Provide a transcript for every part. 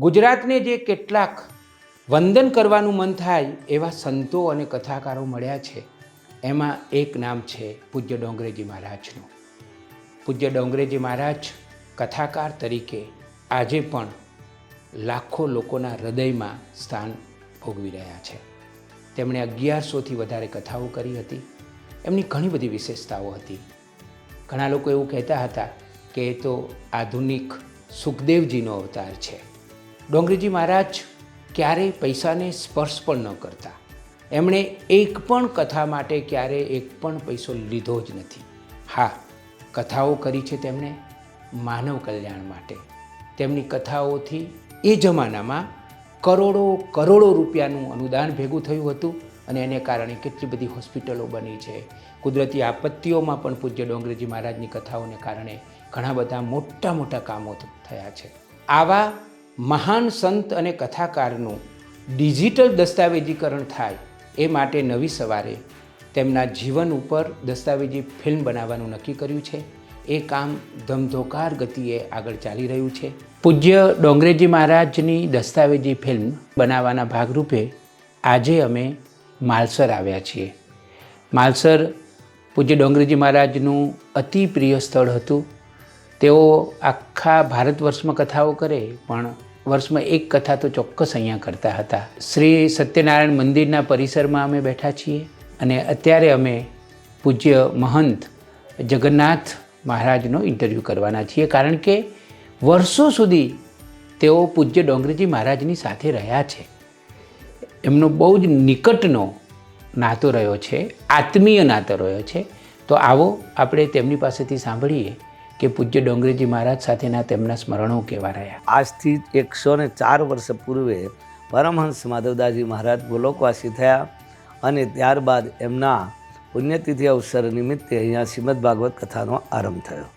ગુજરાતને જે કેટલાક વંદન કરવાનું મન થાય એવા સંતો અને કથાકારો મળ્યા છે, એમાં એક નામ છે પૂજ્ય ડોંગરેજી મહારાજનું. પૂજ્ય ડોંગરેજી મહારાજ કથાકાર તરીકે આજે પણ લાખો લોકોના હૃદયમાં સ્થાન ભોગવી રહ્યા છે. તેમણે અગિયારસોથી વધારે કથાઓ કરી હતી, એમની ઘણી બધી વિશેષતાઓ હતી. ઘણા લોકો એવું કહેતા હતા કે એ તો આધુનિક સુખદેવજીનો અવતાર છે. ડોંગરીજી મહારાજ ક્યારેય પૈસાને સ્પર્શ પણ ન કરતા. એમણે એક પણ કથા માટે ક્યારેય એક પણ પૈસો લીધો જ નથી. હા, કથાઓ કરી છે તેમણે માનવ કલ્યાણ માટે. તેમની કથાઓથી એ જમાનામાં કરોડો કરોડો રૂપિયાનું અનુદાન ભેગું થયું હતું અને એને કારણે કેટલી બધી હોસ્પિટલો બની છે. કુદરતી આપત્તિઓમાં પણ પૂજ્ય ડોંગરેજી મહારાજની કથાઓને કારણે ઘણા બધા મોટા મોટા કામો થયા છે. આવા મહાન સંત અને કથાકારનું ડિજિટલ દસ્તાવેજીકરણ થાય એ માટે નવી સવારે તેમના જીવન ઉપર દસ્તાવેજી ફિલ્મ બનાવવાનું નક્કી કર્યું છે. એ કામ ધમધોકાર ગતિએ આગળ ચાલી રહ્યું છે. પૂજ્ય ડોંગરેજી મહારાજની દસ્તાવેજી ફિલ્મ બનાવવાના ભાગરૂપે આજે અમે માલસર આવ્યા છીએ. માલસર પૂજ્ય ડોંગરેજી મહારાજનું અતિ પ્રિય સ્થળ હતું. તેઓ આખા ભારત વર્ષમાં કથાઓ કરે, પણ વર્ષમાં એક કથા તો ચોક્કસ અહીંયા કરતા હતા. શ્રી સત્યનારાયણ મંદિરના પરિસરમાં અમે બેઠા છીએ અને અત્યારે અમે પૂજ્ય મહંત જગન્નાથ મહારાજનો ઇન્ટરવ્યૂ કરવાના છીએ. કારણ કે વર્ષો સુધી તેઓ પૂજ્ય ડોંગરેજી મહારાજની સાથે રહ્યા છે. એમનો બહુ જ નિકટનો નાતો રહ્યો છે, આત્મીય નાતો રહ્યો છે. તો આવો આપણે તેમની પાસેથી સાંભળીએ. કે પૂજ્ય ડોંગરીજી મહારાજ સાથેના તેમના સ્મરણો કેવા રહ્યા આજથી એકસો ને ચાર વર્ષ પૂર્વે પરમહંસ માધવદાસજી મહારાજ ગોલોકવાસી થયા અને ત્યારબાદ એમના પુણ્યતિથિ અવસર નિમિત્તે અહીંયા શ્રીમદ ભાગવત કથાનો આરંભ થયો.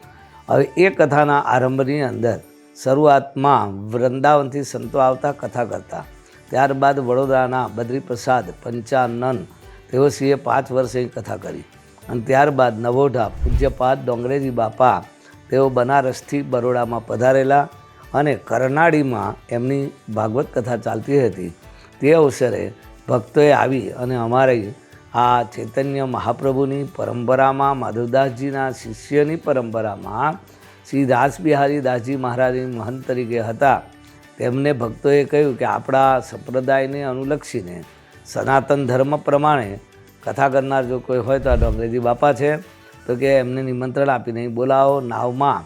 હવે એ કથાના આરંભની અંદર શરૂઆતમાં વૃંદાવનથી સંતો આવતા કથા કરતા. ત્યારબાદ વડોદરાના બદ્રીપ્રસાદ, પંચાનન તેઓશ્રીએ પાંચ વર્ષ કથા કરી. અને ત્યારબાદ નવોઢા, પૂજ્યપાદ, ડોંગરેજી બાપા તેઓ બનારસથી બરોડામાં પધારેલા અને કરનાળીમાં એમની ભાગવત કથા ચાલતી હતી. તે અવસરે ભક્તોએ આવી અને અમારી આ ચૈતન્ય મહાપ્રભુની પરંપરામાં, માધવદાસજીના શિષ્યની પરંપરામાં, શ્રી રાસબિહારી દાસજી મહારાજની મહંત તરીકે હતા. તેમને ભક્તોએ કહ્યું કે આપણા સંપ્રદાયને અનુલક્ષીને સનાતન ધર્મ પ્રમાણે કથા કરનાર જો કોઈ હોય તો આ ડોંગરેજી બાપા છે. તો કે એમને નિમંત્રણ આપીને અહીં બોલાવો, નાવમાં.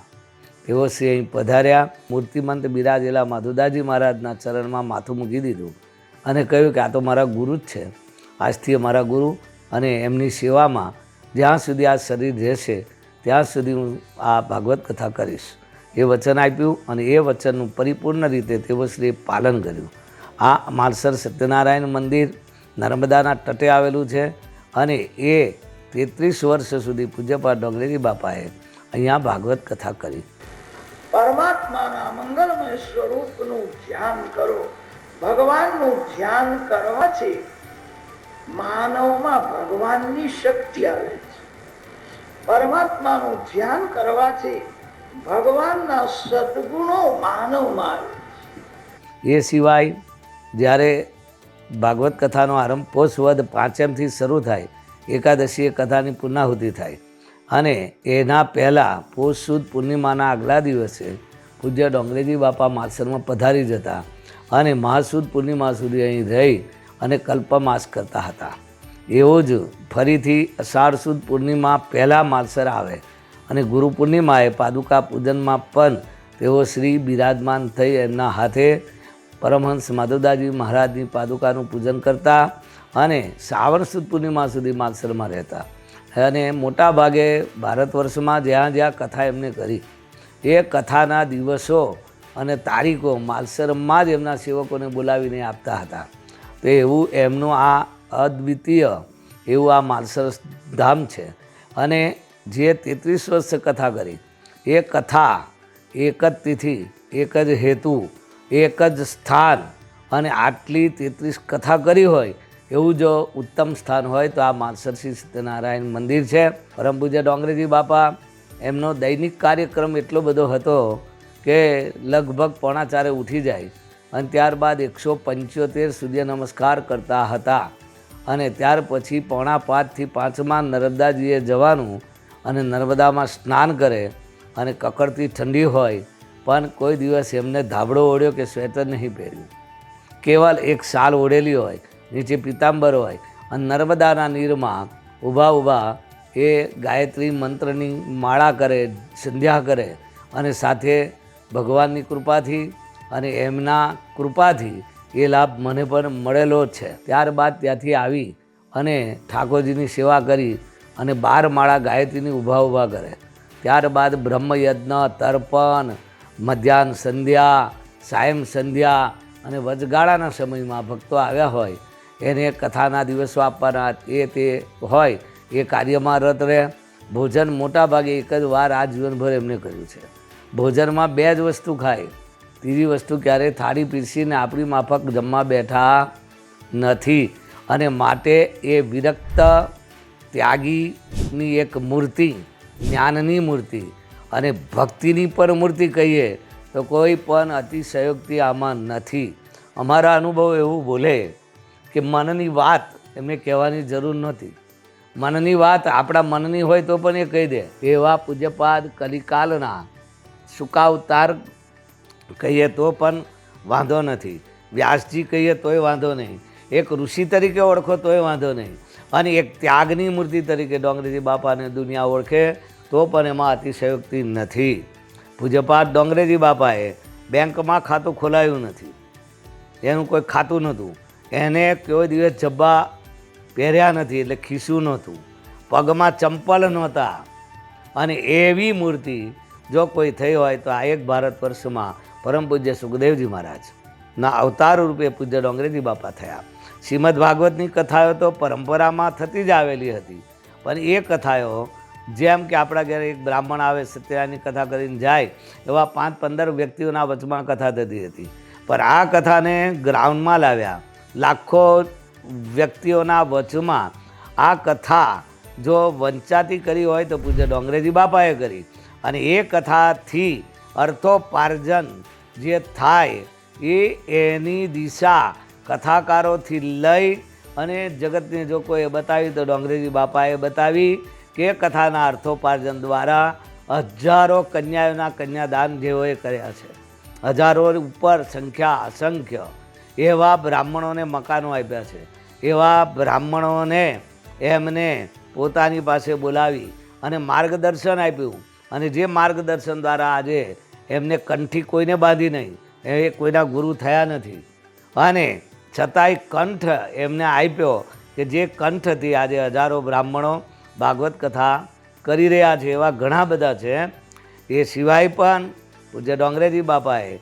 તેઓ શ્રી અહીં પધાર્યા. મૂર્તિમંત બિરાજેલા માધુદાજી મહારાજના ચરણમાં માથું મૂકી દીધું અને કહ્યું કે આ તો મારા ગુરુ જ છે. આજથી અમારા ગુરુ અને એમની સેવામાં જ્યાં સુધી આ શરીર રહેશે, ત્યાં સુધી હું આ ભાગવત કથા કરીશ. એ વચન આપ્યું અને એ વચનનું પરિપૂર્ણ રીતે તેઓ શ્રીએ પાલન કર્યું. આ માલસર સત્યનારાયણ મંદિર નર્મદાના તટે આવેલું છે અને એ તેત્રીસ વર્ષ સુધી પૂજ્યપાદ ડોંગરેજી બાપાએ અહીંયા ભાગવત કથા કરી. પરમાત્માના મંગલમય સ્વરૂપનું ધ્યાન કરો. ભગવાનનું ધ્યાન કરવાથી માનવમાં ભગવાનની શક્તિ આવે છે. પરમાત્માનું ધ્યાન કરવાથી ભગવાનના સદગુણો માનવમાં આવે એ સિવાય જ્યારે ભાગવત કથાનો આરંભ પોષવદ પાંચમથી શરૂ થાય એકાદશીએ કથાની પૂર્ણાહુતિ થાય. અને એના પહેલાં પોષ સુદ પૂર્ણિમાના આગલા દિવસે પૂજ્ય ડોંગરેજી બાપા માસરમાં પધારી જતા અને મહાસુદ પૂર્ણિમા સુધી અહીં રહી અને કલ્પમાસ કરતા હતા. એવો જ ફરીથી અષાઢ સુદ પૂર્ણિમા પહેલાં માલસર આવે અને ગુરુ પૂર્ણિમાએ પાદુકા પૂજનમાં પણ તેઓ શ્રી બિરાજમાન થઈ એમના હાથે પરમહંસ માધવદાસજી મહારાજની પાદુકાનું પૂજન કરતા અને શ્રાવણ સુદ પૂર્ણિમા સુધી માલસરમાં રહેતા. અને મોટા ભાગે ભારત વર્ષમાં જ્યાં જ્યાં કથા એમને કરી, એ કથાના દિવસો અને તારીખો માલસરમાં જ એમના સેવકોને બોલાવીને આપતા હતા. તો એવું એમનું આ અદ્વિતીય એવું આ માલસર ધામ છે. અને જે તેત્રીસ વર્ષ કથા કરી, એ કથા એક જ તિથિ, એક જ હેતુ, એક જ સ્થાન અને આટલી તેત્રીસ કથા કરી હોય એવું જો ઉત્તમ સ્થાન હોય તો આ માનસર શ્રી સત્યનારાયણ મંદિર છે. પરમ પૂજ્ય ડોંગરેજી બાપા, એમનો દૈનિક કાર્યક્રમ એટલો બધો હતો કે લગભગ પોણા ચારે ઉઠી જાય અને ત્યારબાદ એકસો પંચોતેર સૂર્ય નમસ્કાર કરતા હતા. અને ત્યાર પછી પોણા પાંચથી પાંચમાં નર્મદાજીએ જવાનું અને નર્મદામાં સ્નાન કરે અને કકડતી ઠંડી હોય પણ કોઈ દિવસ એમને ધાબળો ઓળ્યો કે સ્વેટર નહીં પહેર્યું. કેવલ એક શાલ ઓઢેલી હોય નીચે પીતાંબર હોય, અને નર્મદાના નીરમાં ઊભા ઊભા એ ગાયત્રી મંત્રની માળા કરે, સંધ્યા કરે, અને સાથે ભગવાનની કૃપાથી અને એમના કૃપાથી એ લાભ મને પણ મળેલો જ છે. ત્યારબાદ ત્યાંથી આવી અને ઠાકોરજીની સેવા કરી અને બાર માળા ગાયત્રીની ઊભા ઊભા કરે. ત્યારબાદ બ્રહ્મયજ્ઞ, તર્પણ, મધ્યાહન સંધ્યા સાયમ સંધ્યા અને વચગાળાના સમયમાં ભક્તો આવ્યા હોય એને કથાના દિવસો આપવાના એ તે હોય, એ કાર્યમાં રત રહે. ભોજન મોટાભાગે એક જ વાર આ જીવનભર એમને કર્યું છે. ભોજનમાં બે જ વસ્તુ ખાય. ત્રીજી વસ્તુ ક્યારેય થાળી પીરસીને આપણી માફક જમવા બેઠા નથી. અને માટે એ વિરક્ત, ત્યાગીની એક મૂર્તિ, જ્ઞાનની મૂર્તિ અને ભક્તિની પણ મૂર્તિ કહીએ તો કોઈ પણ અતિશયોક્તિ આમાં નથી. અમારા અનુભવ એવું બોલે કે મનની વાત એમને કહેવાની જરૂર નહોતી. મનની વાત આપણા મનની હોય તો પણ એ કહી દે. એવા પૂજ્યપાદ કલિકાલના સુકાવતાર કહીએ તો પણ વાંધો નથી. વ્યાસજી કહીએ તોય વાંધો નહીં. એક ઋષિ તરીકે ઓળખો તોય વાંધો નહીં. અને એક ત્યાગની મૂર્તિ તરીકે ડોંગરેજી બાપાને દુનિયા ઓળખે તો પણ એમાં અતિશયોક્તિ નથી. પૂજ્યપાઠ ડોંગરેજી બાપાએ બેંકમાં ખાતું ખોલાયું નથી. એનું કોઈ ખાતું નહોતું. એને કોઈ દિવસ જબ્બા પહેર્યા નથી એટલે ખીસું નહોતું. પગમાં ચંપલ નહોતા. અને એવી મૂર્તિ જો કોઈ થઈ હોય તો આ એક ભારત વર્ષમાં પરમ પૂજ્ય સુખદેવજી મહારાજ ના અવતાર રૂપે પૂજ્ય ડોંગરેજી બાપા થયા. શ્રીમદ ભાગવતની કથાઓ તો પરંપરામાં થતી જ આવેલી હતી. પણ એ કથાઓ જેમ કે આપણા ઘરે એક બ્રાહ્મણ આવે, સત્યનારાયણની કથા કરીને જાય, એવા પાંચ પંદર વ્યક્તિઓના વચમાં કથા થતી હતી. પણ આ કથાને ગ્રાઉન્ડમાં લાવ્યા. લાખો વ્યક્તિઓના વચમાં આ કથા જો વંચાતી કરી હોય તો પૂજ્ય ડોંગરેજી બાપાએ કરી. અને એ કથાથી અર્થોપાર્જન જે થાય એ એની દિશા કથાકારોથી લઈ અને જગતને જો કોઈ બતાવી તો ડોંગરેજી બાપાએ બતાવી કે કથાના અર્થોપાર્જન દ્વારા હજારો કન્યાઓના કન્યાદાન જેઓએ કર્યા છે. હજારો ઉપર સંખ્યા અસંખ્ય એવા બ્રાહ્મણોને મકાનો આપ્યા છે. એવા બ્રાહ્મણોને એમને પોતાની પાસે બોલાવી અને માર્ગદર્શન આપ્યું. અને જે માર્ગદર્શન દ્વારા આજે એમને કંઠી કોઈને બાંધી નહીં, એ કોઈના ગુરુ થયા નથી. અને છતાંય કંઠ એમને આપ્યો કે જે કંઠથી આજે હજારો બ્રાહ્મણો ભાગવત કથા કરી રહ્યા છે, એવા ઘણા બધા છે. એ સિવાય પણ પૂજ્ય ડોંગરેજી બાપાએ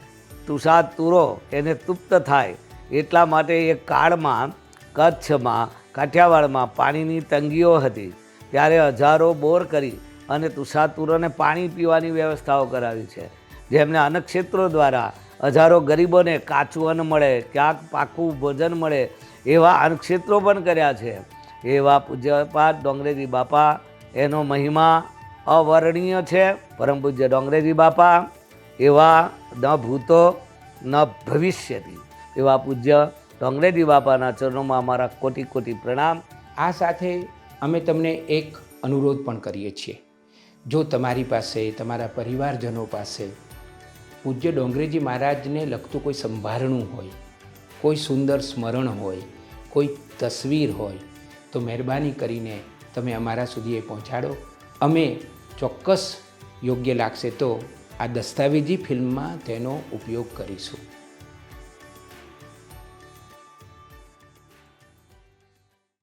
તુષાર તુરો એને તુપ્ત થાય એટલા માટે એ કાળમાં, કચ્છમાં, કાઠિયાવાડમાં પાણીની તંગીઓ હતી. ત્યારે હજારો બોર કરી અને તુષાર તુરોને પાણી પીવાની વ્યવસ્થાઓ કરાવી છે. જેમને અન્નક્ષેત્રો દ્વારા હજારો ગરીબોને કાચું અન્ન મળે, ક્યાંક પાકું ભોજન મળે, એવા અન્નક્ષેત્રો પણ કર્યા છે. એવા પૂજ્યપાદ ડોંગરેજી બાપા, એનો મહિમા અવર્ણનીય છે. પરમ પૂજ્ય ડોંગરેજી બાપા, એવા ન ભૂતો, ન ભવિષ્યથી. એવા પૂજ્ય ડોંગરેજી બાપાના ચરણોમાં અમારા કોટી કોટી પ્રણામ. આ સાથે અમે તમને એક અનુરોધ પણ કરીએ છીએ. જો તમારી પાસે, તમારા પરિવારજનો પાસે પૂજ્ય ડોંગરેજી મહારાજને લગતું કોઈ સંભારણું હોય, કોઈ સુંદર સ્મરણ હોય, કોઈ તસવીર હોય, તો મહેરબાની કરીને તમે અમારા સુધી એ પહોંચાડો. અમે ચોક્કસ યોગ્ય લાગશે તો આ દસ્તાવેજી ફિલ્મમાં તેનો ઉપયોગ કરીશું.